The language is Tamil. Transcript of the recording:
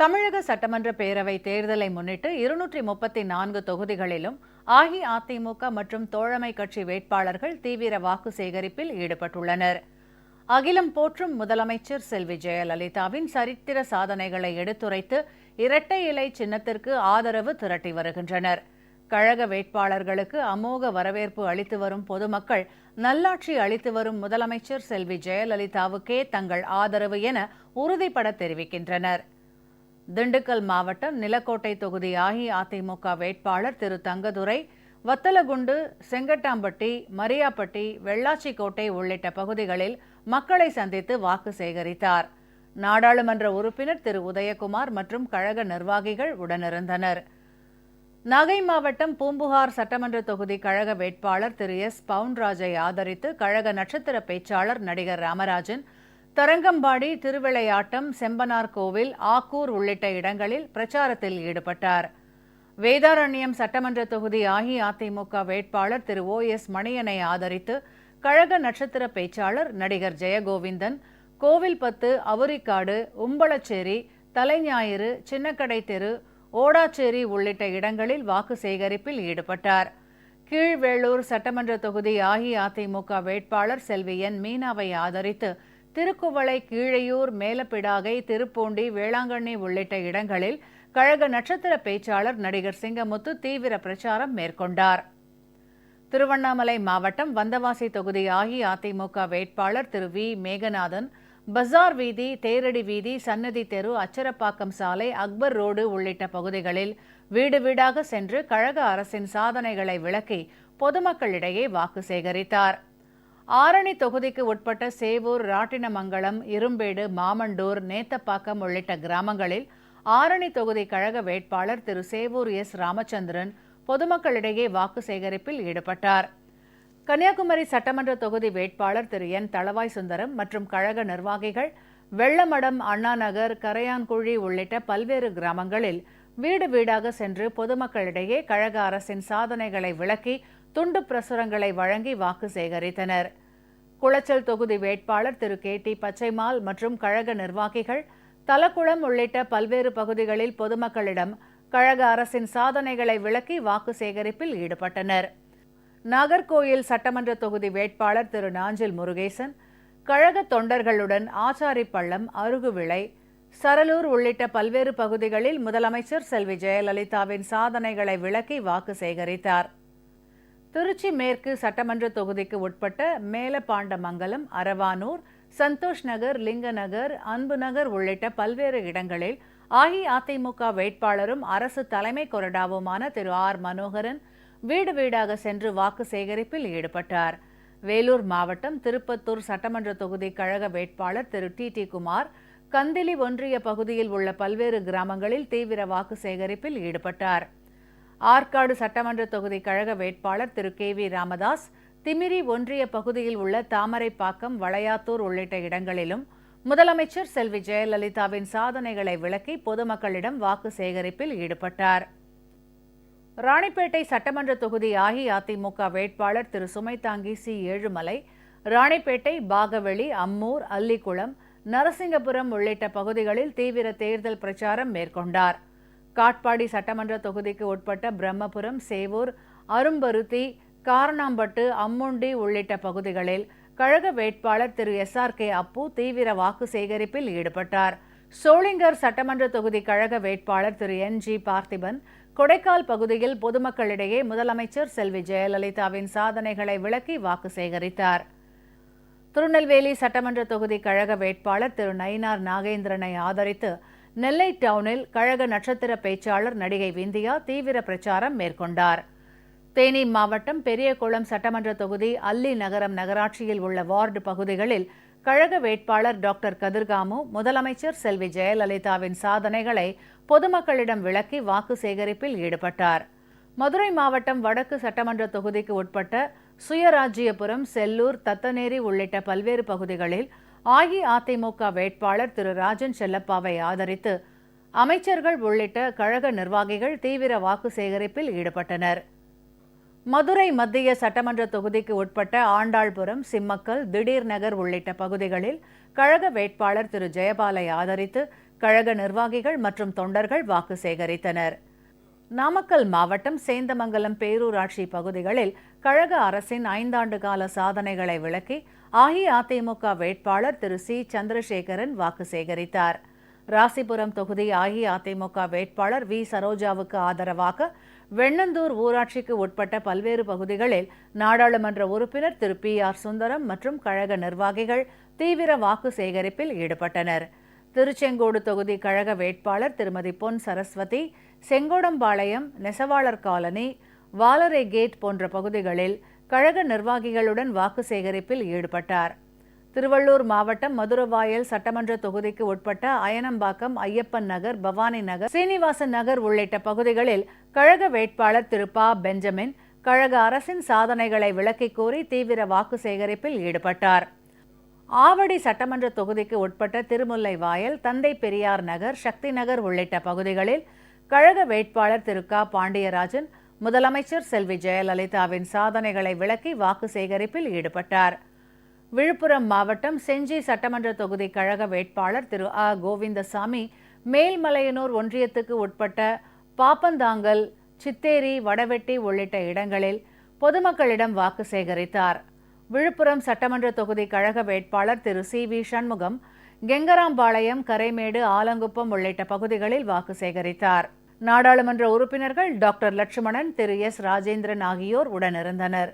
தமிழக சட்டமன்ற பேரவை தேர்தலை முன்னிட்டு இருநூற்றி முப்பத்தி நான்கு தொகுதிகளிலும் அஇஅதிமுக மற்றும் தோழமை கட்சி வேட்பாளர்கள் தீவிர வாக்கு சேகரிப்பில் ஈடுபட்டுள்ளனர். அகிலம் போற்றும் முதலமைச்சர் செல்வி ஜெயலலிதாவின் சரித்திர சாதனைகளை எடுத்துரைத்து இரட்டை இலை சின்னத்திற்கு ஆதரவு திரட்டி வருகின்றனர். கழக வேட்பாளர்களுக்கு அமோக வரவேற்பு அளித்து வரும் பொதுமக்கள் நல்லாட்சி அளித்து வரும் முதலமைச்சர் செல்வி ஜெயலலிதாவுக்கே தங்கள் ஆதரவு என உறுதிபட தெரிவிக்கின்றனர். திண்டுக்கல் மாவட்டம் நிலக்கோட்டை தொகுதி அஇஅதிமுக வேட்பாளர் திரு தங்கதுரை வத்தலகுண்டு செங்கட்டாம்பட்டி மரியாப்பட்டி வெள்ளாச்சிக்கோட்டை உள்ளிட்ட பகுதிகளில் மக்களை சந்தித்து வாக்கு சேகரித்தார். நாடாளுமன்ற உறுப்பினர் திரு உதயகுமார் மற்றும் கழக நிர்வாகிகள் உடனிருந்தனர். நாகை மாவட்டம் பூம்புகார் சட்டமன்ற தொகுதி கழக வேட்பாளர் திரு எஸ். பவுன்ராஜை ஆதரித்து கழக நட்சத்திர பேச்சாளர் நடிகர் ராமராஜன் தரங்கம்பாடி திருவிளையாட்டம் செம்பனார் கோவில் ஆக்கூர் உள்ளிட்ட இடங்களில் பிரச்சாரத்தில் ஈடுபட்டார். வேதாரண்யம் சட்டமன்ற தொகுதி அஇஅதிமுக வேட்பாளர் திரு ஓ எஸ் மணியனை ஆதரித்து கழக நட்சத்திர பேச்சாளர் நடிகர் ஜெயகோவிந்தன் கோவில்பத்து அவுரிக்காடு உம்பளச்சேரி தலைஞாயிறு சின்னக்கடை தெரு ஓடாச்சேரி உள்ளிட்ட இடங்களில் வாக்கு சேகரிப்பில் ஈடுபட்டார். கீழ்வேளூர் சட்டமன்ற தொகுதி அஇஅதிமுக வேட்பாளர் செல்வி என் மீனாவை ஆதரித்து திருக்குவளை கீழையூர் மேலப்பிடாகை திருப்பூண்டி வேளாங்கண்ணி உள்ளிட்ட இடங்களில் கழக நட்சத்திர பேச்சாளர் நடிகர் சிங்கமுத்து தீவிர பிரச்சாரம் மேற்கொண்டார். திருவண்ணாமலை மாவட்டம் வந்தவாசி தொகுதி அஇஅதிமுக வேட்பாளர் திரு வி. மேகநாதன் பஜார் வீதி தேரடி வீதி சன்னதி தெரு அச்சரப்பாக்கம் சாலை அக்பர் ரோடு உள்ளிட்ட பகுதிகளில் வீடு வீடாக சென்று கழக அரசின் சாதனைகளை விளக்கி பொதுமக்களிடையே வாக்கு சேகரித்தார். ஆரணி தொகுதிக்கு உட்பட்ட சேவூர் ராட்டினமங்கலம் இரும்பேடு மாமண்டூர் நேத்தப்பாக்கம் உள்ளிட்ட கிராமங்களில் ஆரணி தொகுதி கழக வேட்பாளர் திரு சேவூர் எஸ் ராமச்சந்திரன் பொதுமக்களிடையே வாக்கு சேகரிப்பில் ஈடுபட்டார். கன்னியாகுமரி சட்டமன்ற தொகுதி வேட்பாளர் திரு என் தளவாய் சுந்தரம் மற்றும் கழக நிர்வாகிகள் வெள்ளமடம் அண்ணாநகர் கரையான்குழி உள்ளிட்ட பல்வேறு கிராமங்களில் வீடு வீடாக சென்று பொதுமக்களிடையே கழக அரசின் சாதனைகளை விளக்கி துண்டு பிரசுரங்களை வழங்கி வாக்கு சேகரித்தனர். குளச்சல் தொகுதி வேட்பாளர் திரு கே டி பச்சைமால் மற்றும் கழக நிர்வாகிகள் தலக்குளம் உள்ளிட்ட பல்வேறு பகுதிகளில் பொதுமக்களிடம் கழக அரசின் சாதனைகளை விளக்கி வாக்கு சேகரிப்பில் ஈடுபட்டனர். நாகர்கோயில் சட்டமன்ற தொகுதி வேட்பாளர் திரு நாஞ்சில் முருகேசன் கழக தொண்டர்களுடன் ஆச்சாரிப்பள்ளம் அருகுவிளை சரலூர் உள்ளிட்ட பல்வேறு பகுதிகளில் முதலமைச்சர் செல்வி ஜெயலலிதாவின் சாதனைகளை விளக்கி வாக்கு சேகரித்தார். திருச்சி மேற்கு சட்டமன்ற தொகுதிக்கு உட்பட்ட மேலப்பாண்டமங்கலம் அரவானூர் சந்தோஷ் நகர் லிங்கநகர் அன்பு நகர் உள்ளிட்ட பல்வேறு இடங்களில் அஇஅதிமுக வேட்பாளரும் அரசு தலைமை கொறடாவுமான திரு ஆர் மனோகரன் வீடு வீடாக சென்று வாக்கு சேகரிப்பில் ஈடுபட்டார். வேலூர் மாவட்டம் திருப்பத்தூர் சட்டமன்ற தொகுதி கழக வேட்பாளர் திரு டி டி குமார் கந்திலி ஒன்றிய பகுதியில் உள்ள பல்வேறு கிராமங்களில் தீவிர வாக்கு சேகரிப்பில் ஈடுபட்டார். ஆற்காடு சட்டமன்ற தொகுதி கழக வேட்பாளர் திரு கே வி ராமதாஸ் திமிரி ஒன்றிய பகுதியில் உள்ள தாமரைப்பாக்கம் வளையாத்தூர் உள்ளிட்ட இடங்களிலும் முதலமைச்சர் செல்வி ஜெயலலிதாவின் சாதனைகளை விளக்கி பொதுமக்களிடம் வாக்கு சேகரிப்பில் ஈடுபட்டார். ராணிப்பேட்டை சட்டமன்ற தொகுதி அஇஅதிமுக வேட்பாளர் திரு சுமைதாங்கி சி. ஏழுமலை ராணிப்பேட்டை பாகவெளி அம்மூர் அல்லிக்குளம் நரசிங்கபுரம் உள்ளிட்ட பகுதிகளில் தீவிர தேர்தல் பிரச்சாரம் மேற்கொண்டார். காட்பாடி சட்டமன்ற தொகுதிக்கு உட்பட்ட பிரம்மபுரம் சேவூர் அரும்பருத்தி காரணாம்பட்டு அம்முண்டி உள்ளிட்ட பகுதிகளில் கழக வேட்பாளர் Thiru. S. R. K. Appu தீவிர வாக்கு சேகரிப்பில் ஈடுபட்டார். சோளிங்கர் சட்டமன்ற தொகுதி கழக வேட்பாளர் திரு. என். ஜி. பார்த்திபன் கொடைக்கால் பகுதியில் பொதுமக்களிடையே முதலமைச்சர் செல்வி ஜெயலலிதாவின் சாதனைகளை விளக்கி வாக்கு சேகரித்தார். திருநெல்வேலி சட்டமன்ற தொகுதி கழக வேட்பாளர் திரு. நயினார் நாகேந்திரனை ஆதரித்து நெல்லை டவுனில் கழக நட்சத்திர பேச்சாளர் நடிகை விந்தியா தீவிர பிரச்சாரம் மேற்கொண்டார். தேனி மாவட்டம் பெரியகுளம் சட்டமன்ற தொகுதி அல்லி நகரம் நகராட்சியில் உள்ள வார்டு பகுதிகளில் கழக வேட்பாளர் டாக்டர் கதிர்காமு முதலமைச்சர் செல்வி ஜெயலலிதாவின் சாதனைகளை பொதுமக்களிடம் விளக்கி வாக்கு சேகரிப்பில் ஈடுபட்டார். மதுரை மாவட்டம் வடக்கு சட்டமன்ற தொகுதிக்கு உட்பட்ட சுயராஜ்யபுரம் செல்லூர் தத்தநேரி உள்ளிட்ட பல்வேறு பகுதிகளில் அஇஅதிமுக வேட்பாளர் திரு ராஜன் செல்லப்பாவை ஆதரித்து அமைச்சர்கள் உள்ளிட்ட கழக நிர்வாகிகள் தீவிர வாக்கு சேகரிப்பில் ஈடுபட்டனர். மதுரை மத்திய சட்டமன்ற தொகுதிக்கு உட்பட்ட ஆண்டாள்புரம் சிம்மக்கல் திடீர் நகர் உள்ளிட்ட பகுதிகளில் கழக வேட்பாளர் திரு ஜெயபாலை ஆதரித்து கழக நிர்வாகிகள் மற்றும் தொண்டர்கள் வாக்கு சேகரித்தனர். நாமக்கல் மாவட்டம் சேந்தமங்கலம் பேரூராட்சி பகுதிகளில் கழக அரசின் ஐந்தாண்டு கால சாதனைகளை விளக்கி அஇஅதிமுக வேட்பாளர் திரு சி. சந்திரசேகரன் வாக்கு சேகரித்தார். ராசிபுரம் தொகுதி அஇஅதிமுக வேட்பாளர் வி. சரோஜாவுக்கு ஆதரவாக வெண்ணந்தூர் ஊராட்சிக்கு உட்பட்ட பல்வேறு பகுதிகளில் நாடாளுமன்ற உறுப்பினர் திரு. பி. ஆர். சுந்தரம் மற்றும் கழக நிர்வாகிகள் தீவிர வாக்கு சேகரிப்பில் ஈடுபட்டனர். திருச்செங்கோடு தொகுதி கழக வேட்பாளர் திருமதி பொன் சரஸ்வதி செங்கோடம்பாளையம் நெசவாளர் காலனி வாலரை கேட் போன்ற பகுதிகளில் கழக நிர்வாகிகளுடன் வாக்கு சேகரிப்பில் ஈடுபட்டார். திருவள்ளூர் மாவட்டம் மதுரவாயல் சட்டமன்ற தொகுதிக்கு உட்பட்ட அயனம்பாக்கம் ஐயப்பன் நகர் பவானி நகர் சீனிவாசன் நகர் உள்ளிட்ட பகுதிகளில் கழக வேட்பாளர் திரு. பா. பெஞ்சமின் கழக அரசின் சாதனைகளை விளக்கிக் கூறி தீவிர வாக்கு சேகரிப்பில் ஈடுபட்டார். ஆவடி சட்டமன்ற தொகுதிக்கு உட்பட்ட திருமுல்லை வாயல் தந்தை பெரியார் நகர் சக்தி நகர் உள்ளிட்ட பகுதிகளில் கழக வேட்பாளர் திரு. க. பாண்டியராஜன் முதலமைச்சர் செல்வி ஜெயலலிதாவின் சாதனைகளை விளக்கி வாக்கு சேகரிப்பில் ஈடுபட்டார். விழுப்புரம் மாவட்டம் செஞ்சி சட்டமன்ற தொகுதி கழக வேட்பாளர் திரு அ கோவிந்தசாமி மேல்மலையனூர் ஒன்றியத்துக்கு உட்பட்ட பாப்பந்தாங்கல் சித்தேரி வடவெட்டி உள்ளிட்ட இடங்களில் பொதுமக்களிடம் வாக்கு சேகரித்தார். விழுப்புரம் சட்டமன்ற தொகுதி கழக வேட்பாளர் திரு சி. வி. சண்முகம் கெங்கராம்பாளையம் கரைமேடு ஆலங்குப்பம் உள்ளிட்ட பகுதிகளில் வாக்கு சேகரித்தார். நாடாளுமன்ற உறுப்பினர்கள் டாக்டர் லட்சுமணன் திரு எஸ். ராஜேந்திரன் ஆகியோர் உடனிருந்தனர்.